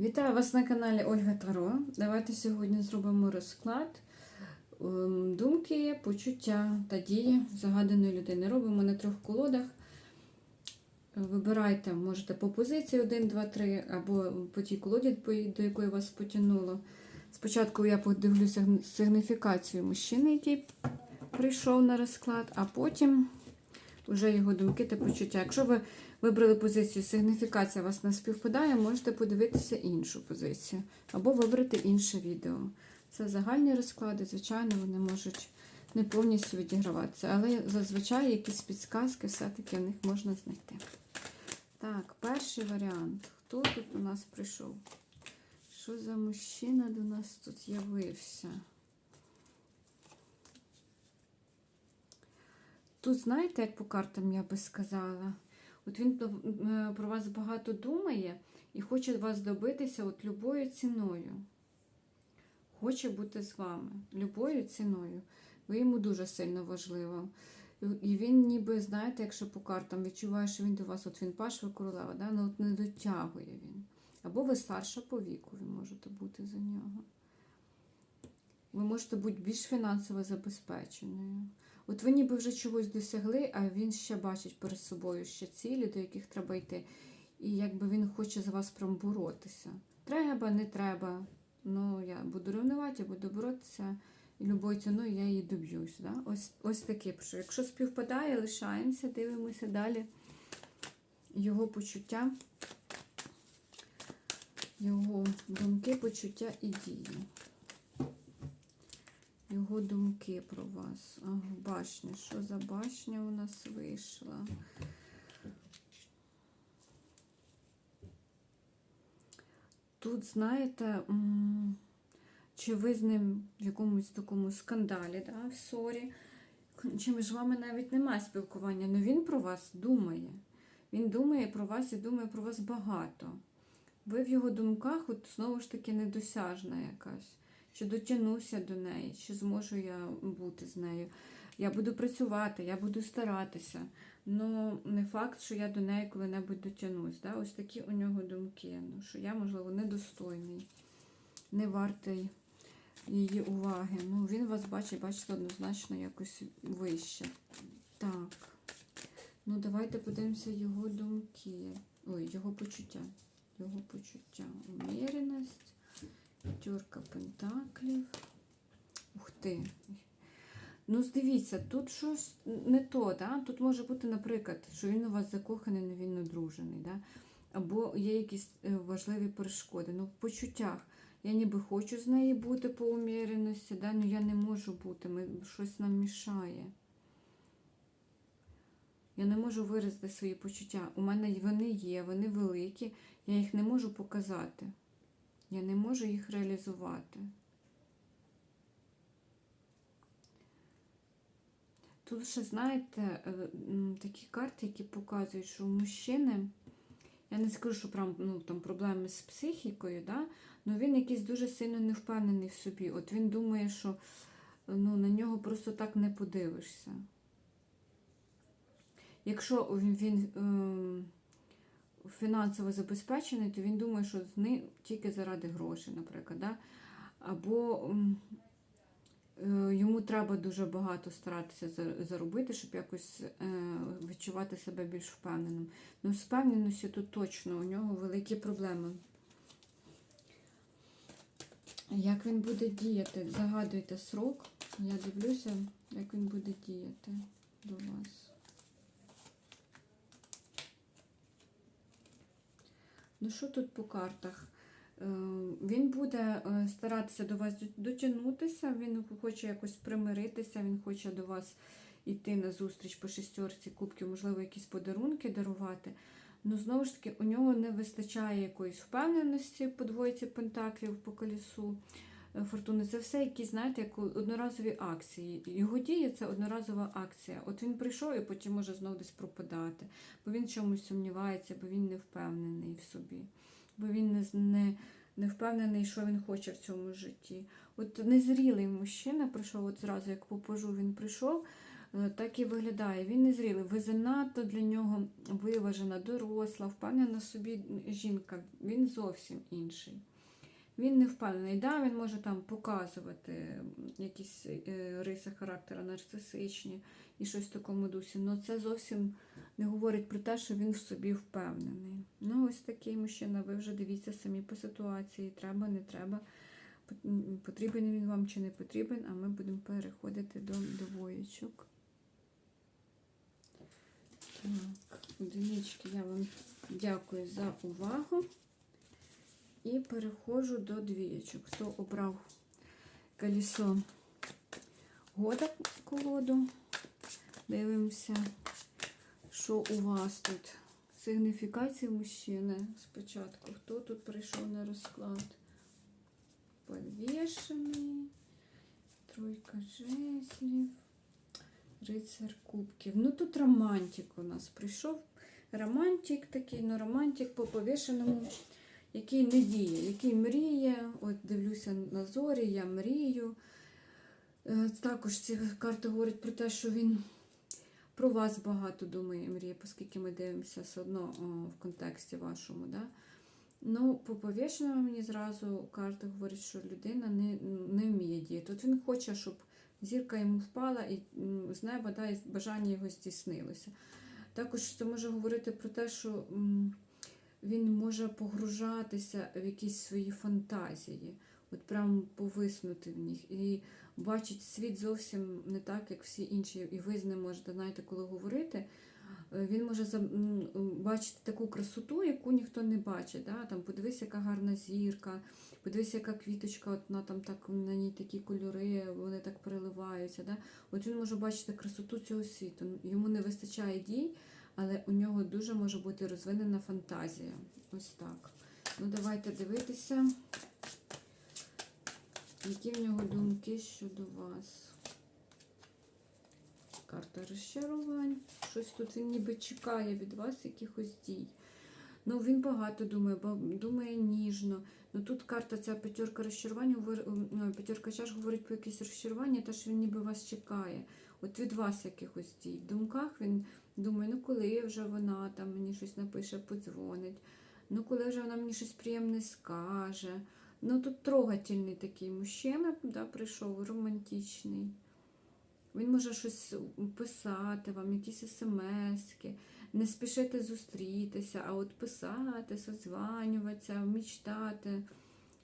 Вітаю вас на каналі Ольга Таро. Давайте сьогодні зробимо розклад ем, думки, почуття та дії загаданої людини. Робимо на трьох колодах. Вибирайте, можете по позиції 1, 2, 3, або по тій колоді, до якої вас потягнуло. Спочатку я подивлюся сигніфікацію мужчини, який прийшов на розклад, а потім вже його думки та почуття. Якщо ви вибрали позицію, сигніфікація вас не співпадає, можете подивитися іншу позицію або вибрати інше відео. Це загальні розклади, звичайно, вони можуть не повністю відіграватися, але зазвичай якісь підсказки все-таки в них можна знайти. Так, перший варіант. Хто тут у нас прийшов? Що за мужчина до нас тут з'явився? Тут, знаєте, як по картам я би сказала, от він е, про вас багато думає і хоче вас добитися от любою ціною. Хоче бути з вами любою ціною. Ви йому дуже сильно важливо. І він ніби, знаєте, якщо по картам відчуває, що він до вас, от він паш, ви королева, да? ну от не дотягує він. Або ви старша по віку, ви можете бути за нього. Ви можете бути більш фінансово забезпеченою. От ви ніби вже чогось досягли, а він ще бачить перед собою ще цілі, до яких треба йти. І якби він хоче за вас прям боротися. Треба, не треба. Ну, я буду ревнувати, я буду боротися, і любою ціною я її доб'юсь. Да? Ось, ось таке. що Якщо співпадає, лишаємося, дивимося далі. Його почуття, його думки, почуття і дії. Його думки про вас. Ага, башня. Що за башня у нас вийшла? Тут, знаєте, чи ви з ним в якомусь такому скандалі, да, в ссорі, чи між вами навіть немає спілкування, але він про вас думає. Він думає про вас і думає про вас багато. Ви в його думках, от знову ж таки, недосяжна якась. Чи дотягнуся до неї, чи зможу я бути з нею. Я буду працювати, я буду старатися. Ну, не факт, що я до неї коли-небудь дотягнусь. Да? Ось такі у нього думки. Ну, що я, можливо, недостойний, не вартий її уваги. Ну, він вас бачить, бачите, однозначно якось вище. Так. Ну, давайте подивимося його думки. Ой, його почуття. Його почуття. Уміреність. П'ятерка пентаклів. Ух ти. Ну, дивіться, тут щось не то, да? тут може бути, наприклад, що він у вас закоханий, але він одружений. Да? Або є якісь е, важливі перешкоди. Ну, в почуттях. Я ніби хочу з нею бути по уміреності, да? але я не можу бути, ми, щось нам мішає. Я не можу виразити свої почуття. У мене вони є, вони великі, я їх не можу показати. Я не можу їх реалізувати. Тут ще, знаєте, е, такі карти, які показують, що у мужчини, я не скажу, що прям, ну, там проблеми з психікою, да? але він якийсь дуже сильно не впевнений в собі. От він думає, що ну, на нього просто так не подивишся. Якщо він, він ем, фінансово забезпечений, то він думає, що з ним тільки заради грошей, наприклад. Да? Або е, йому треба дуже багато старатися заробити, щоб якось е, відчувати себе більш впевненим. Ну, з впевненістю тут точно у нього великі проблеми. Як він буде діяти? Загадуйте срок. Я дивлюся, як він буде діяти до вас. Ну, що тут по картах? Е, Він буде е, старатися до вас дотягнутися, він хоче якось примиритися, він хоче до вас йти на зустріч по шістьорці кубків, можливо, якісь подарунки дарувати. Ну, знову ж таки, у нього не вистачає якоїсь впевненості по двойці пентаклів по колісу фортуни. Це все якісь, знаєте, як одноразові акції. Його дія це одноразова акція. От він прийшов і потім може знову десь пропадати, бо він чомусь сумнівається, бо він не впевнений в собі, бо він не, не, не впевнений, що він хоче в цьому житті. От незрілий мужчина прийшов, от зразу як по пажу він прийшов. Е, Так і виглядає. Він не зрілий. Ви занадто для нього виважена, доросла, впевнена собі жінка. Він зовсім інший. Він не впевнений. Да, він може там показувати якісь е, риси характера нарцисичні і щось в такому дусі. але це зовсім не говорить про те, що він в собі впевнений. Ну, ось такий мужчина, ви вже дивіться самі по ситуації. Треба, не треба. Потрібен він вам чи не потрібен, а ми будемо переходити до двоєчок. Так, одинички, я вам дякую за увагу. І переходжу до двієчок. Хто обрав колесо года колоду, дивимося, що у вас тут. Сигніфікація мужчини спочатку. Хто тут прийшов на розклад? Подвішений, тройка жезлів, рицар кубків. Ну тут романтик у нас прийшов. Романтик такий, ну романтик по повішеному, який не діє, який мріє. От дивлюся на зорі, я мрію. Е, Також ці карти говорять про те, що він про вас багато думає, мріє, оскільки ми дивимося все одно в контексті вашому. Да? Ну, по повішеному мені зразу карти говорять, що людина не, не вміє діяти. От він хоче, щоб зірка йому впала і з неба да, і бажання його здійснилося. Також це може говорити про те, що він може погружатися в якісь свої фантазії, от прямо повиснути в них. І бачить світ зовсім не так, як всі інші. І ви з ним можете, знаєте, коли говорити. е, Він може бачити таку красоту, яку ніхто не бачить. Да? Там, подивись, яка гарна зірка, подивись, яка квіточка, от вона там так на ній такі кольори, вони так переливаються. Да? От він може бачити красоту цього світу. Йому не вистачає дій, але у нього дуже може бути розвинена фантазія. Ось так. Ну, давайте дивитися, які в нього думки щодо вас. Карта розчарувань. Щось тут він ніби чекає від вас якихось дій. Ну, він багато думає, бо думає ніжно. Ну тут карта ця п'ятерка розчарувань, говор- ну, п'ятерка чаш говорить про якісь розчарування, те, що він ніби вас чекає. От від вас якихось дій. В думках він думає, ну коли вже вона там мені щось напише, подзвонить, ну коли вже вона мені щось приємне скаже. Ну тут трогательний такий мужчина, да, прийшов, романтичний. Він може щось писати вам, якісь смски, не спішити зустрітися, а от писати, созванюватися, мечтати.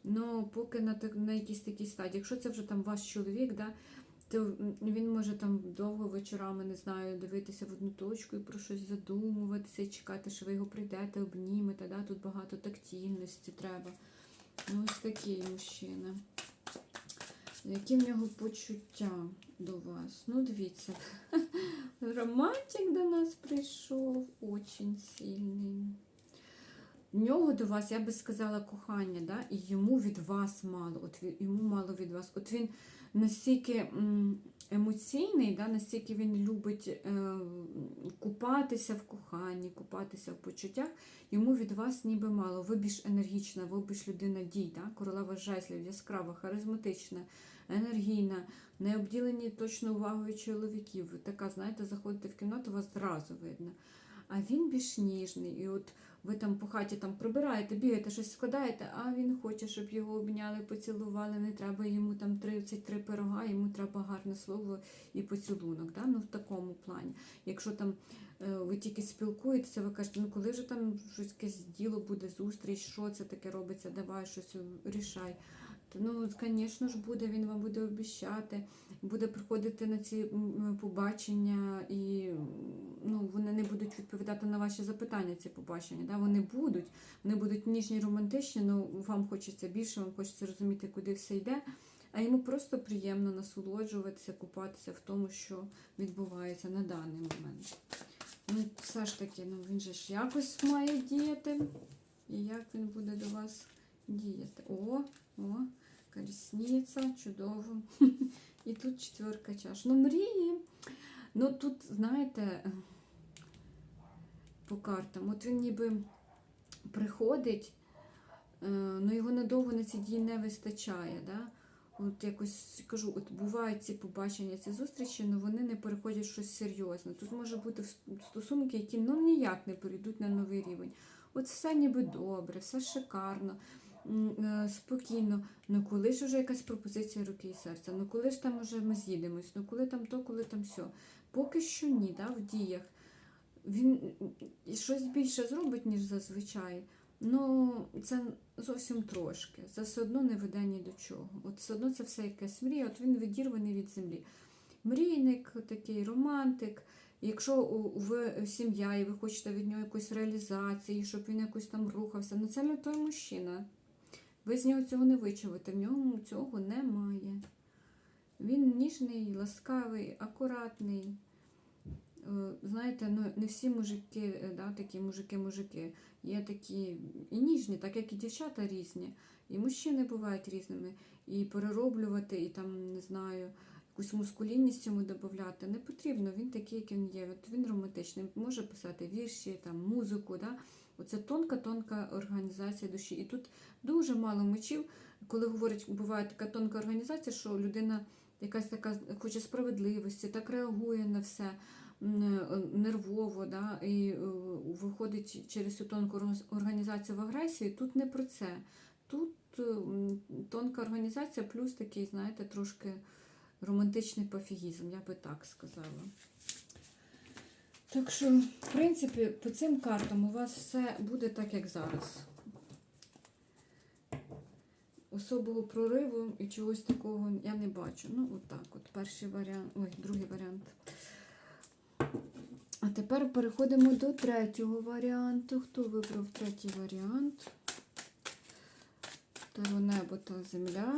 Ну, поки на, на якійсь такій стадії. Якщо це вже там ваш чоловік, да, він може там довго вечорами, не знаю, дивитися в одну точку і про щось задумуватися і чекати, що ви його прийдете, обнімете. Да? Тут багато тактильності треба. Ну, ось такий мужчина. Які в нього почуття до вас? Ну, дивіться. Романтик до нас прийшов, очень сильний. В нього до вас, я би сказала, кохання, да? і йому від вас мало. От йому мало від вас. От він настільки емоційний, да? настільки він любить е, купатися в коханні, купатися в почуттях, йому від вас ніби мало. Ви більш енергічна, ви більш людина дій, да? королева жезлів, яскрава, харизматична, енергійна, не обділені точно увагою чоловіків. Ви така, знаєте, заходите в кімнату, вас зразу видно. А він більш ніжний. І от ви там по хаті там прибираєте, бігаєте, щось складаєте, а він хоче, щоб його обняли, поцілували. Не треба йому там 33 пирога, йому треба гарне слово і поцілунок. Да? Ну, в такому плані. Якщо там ви тільки спілкуєтеся, ви кажете, ну коли вже там щось якесь діло буде, зустріч, що це таке робиться, давай щось рішай. Та, Ну, звісно ж, буде, він вам буде обіщати, буде приходити на ці побачення, і ну, вони не будуть відповідати на ваші запитання, ці побачення. Да? Вони будуть, вони будуть ніжні, романтичні, але вам хочеться більше, вам хочеться розуміти, куди все йде. А йому просто приємно насолоджуватися, купатися в тому, що відбувається на даний момент. Ну, все ж таки, ну він же ж якось має діяти. І як він буде до вас діяти? О, о, колісниця, чудово. І тут четверка чаш. Ну, мрії. Ну тут, знаєте, по картам, от він ніби приходить, е, ну його надовго на ці дії не вистачає. Да? От якось кажу, от бувають ці побачення, ці зустрічі, але вони не переходять в щось серйозне. Тут може бути стосунки, які ну ніяк не перейдуть на новий рівень. От все ніби добре, все шикарно, е, спокійно. Ну коли ж вже якась пропозиція руки і серця? Ну коли ж там уже ми з'їдемось? Ну коли там то, коли там все. Поки що ні, да, в діях. Він щось більше зробить, ніж зазвичай. Ну, це зовсім трошки. Це все одно не веде ні до чого. От все одно це все якась мрія, от він відірваний від землі. Мрійник, такий романтик. Якщо ви сім'я і ви хочете від нього якоїсь реалізації, щоб він якось там рухався, ну це не той мужчина. Ви з нього цього не вичавите, в ньому цього немає. Він ніжний, ласкавий, акуратний. Е, Знаєте, ну не всі мужики, е, да, такі мужики-мужики. Є такі і ніжні, так як і дівчата різні. І мужчини бувають різними. І перероблювати, і там, не знаю, якусь мускулінність йому додати не потрібно. Він такий, як він є. От він романтичний, може писати вірші, там, музику. Да? Оце тонка-тонка організація душі. І тут дуже мало мечів, коли говорять, буває така тонка організація, що людина якась така хоче справедливості, так реагує на все нервово, да, і е, виходить через цю тонку організацію в агресії. Тут не про це. Тут е, тонка організація, плюс такий, знаєте, трошки романтичний пофігізм, я би так сказала. Так що, в принципі, по цим картам у вас все буде так, як зараз. Особого прориву і чогось такого я не бачу. Ну, отак, от перший варіант, ой, другий варіант. А тепер переходимо до третього варіанту. Хто вибрав третій варіант? Таро небо та земля.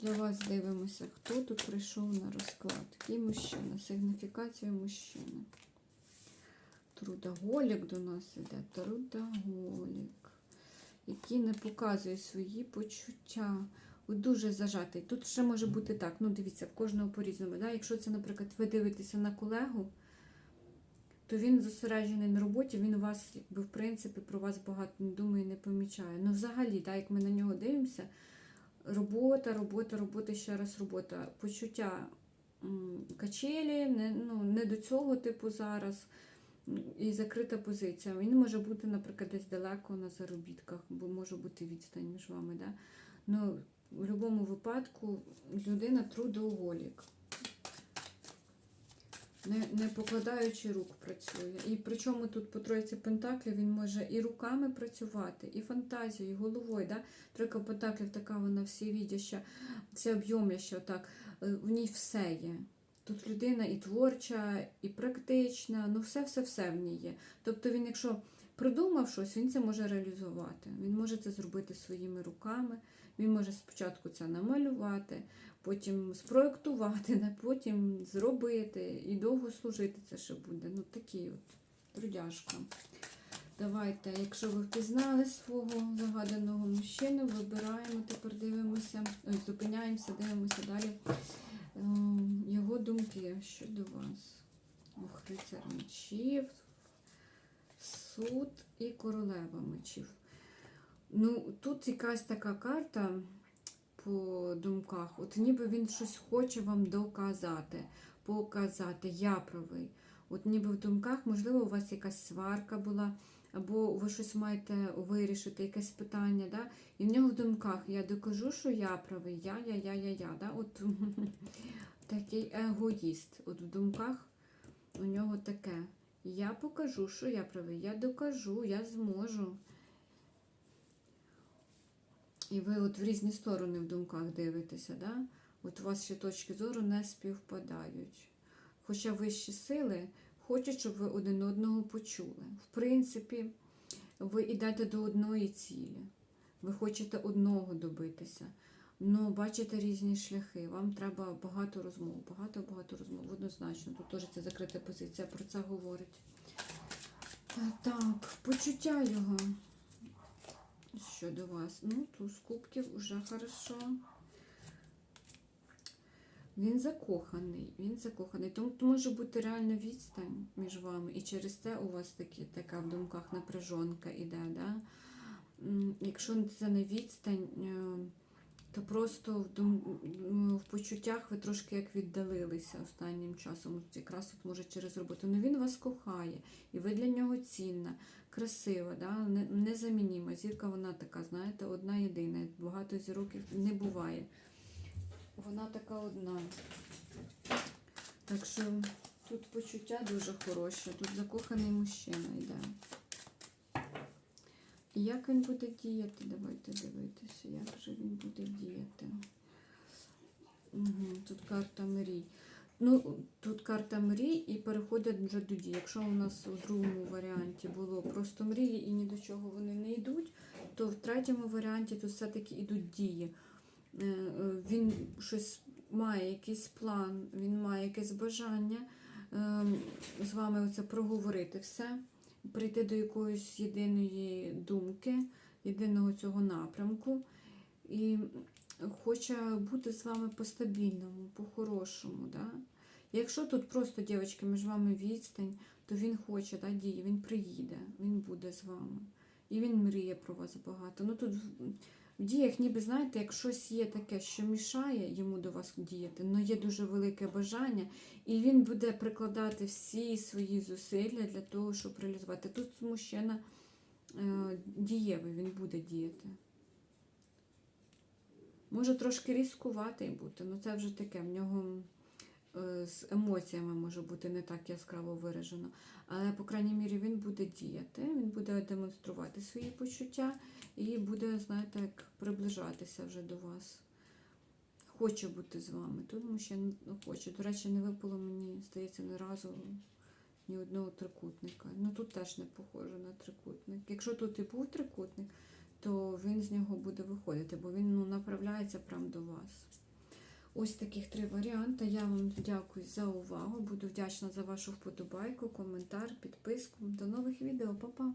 Для вас дивимося, хто тут прийшов на розклад. Який мужчина? Сигніфікація мужчини. Трудоголік до нас іде. Трудоголік. Який не показує свої почуття. Дуже зажатий. Тут ще може бути так. Ну, дивіться, в кожного по-різному. Да? Якщо це, наприклад, ви дивитеся на колегу, то він зосереджений на роботі, він у вас, якби, в принципі, про вас багато не думає, не помічає. Ну, взагалі, так, як ми на нього дивимося, робота, робота, робота, ще раз робота. Почуття качелі, не, ну, не до цього типу зараз. І закрита позиція. Він може бути, наприклад, десь далеко на заробітках, бо може бути відстань між вами. Да? Ну, в будь-якому випадку людина трудоголік. Не, не покладаючи рук працює. І причому тут по тройці пентаклів він може і руками працювати, і фантазією, і головою. Да? Тройка пентаклів така вона всевідяща, всеоб'ємляща, так. Е, в ній все є. Тут людина і творча, і практична, ну все-все-все в ній є. Тобто він, якщо придумав щось, він це може реалізувати. Він може це зробити своїми руками. Він може спочатку це намалювати, потім спроектувати, потім зробити і довго служити це ще буде. Ну такий от трудяшка. Давайте, якщо ви впізнали свого загаданого мужчину, вибираємо, тепер дивимося, ой, зупиняємося, дивимося далі. Ем, Його думки щодо вас. Ох, рицар мечів, суд і королева мечів. Ну, тут якась така карта по думках. От ніби він щось хоче вам доказати, показати, я правий. От ніби в думках, можливо, у вас якась сварка була, або ви щось маєте вирішити, якесь питання, да? і в нього в думках я докажу, що я правий, я, я, я, я, я. Да? От такий егоїст. От в думках у нього таке. Я покажу, що я правий, я докажу, я зможу. І ви от в різні сторони в думках дивитеся, да? От у вас ще точки зору не співпадають. Хоча вищі сили хочуть, щоб ви один одного почули. В принципі, ви йдете до одної цілі. Ви хочете одного добитися. Ну, бачите різні шляхи. Вам треба багато розмов, багато-багато розмов. Однозначно, тут теж це закрита позиція, про це говорить. Так, почуття його щодо вас. Ну, туз кубків уже хорошо. Він закоханий, він закоханий. Тому може бути реальна відстань між вами. І через це у вас такі, така в думках напряжонка іде. Да? Якщо це не відстань, е, то просто в, дум... в почуттях ви трошки як віддалилися останнім часом. Якраз от може через роботу. Ну він вас кохає, і ви для нього цінна, красива, да? незамініма. Зірка вона така, знаєте, одна єдина. Багато зірок не буває. Вона така одна. Так що тут почуття дуже хороше, тут закоханий мужчина йде. Як він буде діяти? Давайте дивитися, як же він буде діяти. Угу, тут карта мрій. Ну, тут карта мрій і переходить вже до дій. Якщо у нас у другому варіанті було просто мрії і ні до чого вони не йдуть, то в третьому варіанті тут все-таки йдуть дії. Е, е, Він щось має якийсь план, він має якесь бажання ем, з вами оце проговорити все, прийти до якоїсь єдиної думки, єдиного цього напрямку. І хоче бути з вами по-стабільному, по-хорошому. Да? Якщо тут просто, дівчатки, між вами відстань, то він хоче да, дії, він приїде, він буде з вами. І він мріє про вас багато. Ну тут в- діях, ніби знаєте, як щось є таке, що мішає йому до вас діяти, але є дуже велике бажання, і він буде прикладати всі свої зусилля для того, щоб реалізувати. Тут мужчина е, дієвий, він буде діяти. Може трошки різкуватий бути, але це вже таке, в нього з емоціями може бути не так яскраво виражено. Але, по крайній мірі, він буде діяти, він буде демонструвати свої почуття і буде, знаєте, як приближатися вже до вас. Хоче бути з вами. Тут мужчина хоче. До речі, не випало мені, здається, ні разу ні одного трикутника. Ну тут теж не похоже на трикутник. Якщо тут і був трикутник, то він з нього буде виходити, бо він ну, направляється прямо до вас. Ось таких три варіанти. Я вам дякую за увагу. Буду вдячна за вашу вподобайку, коментар, підписку. До нових відео, Па-па!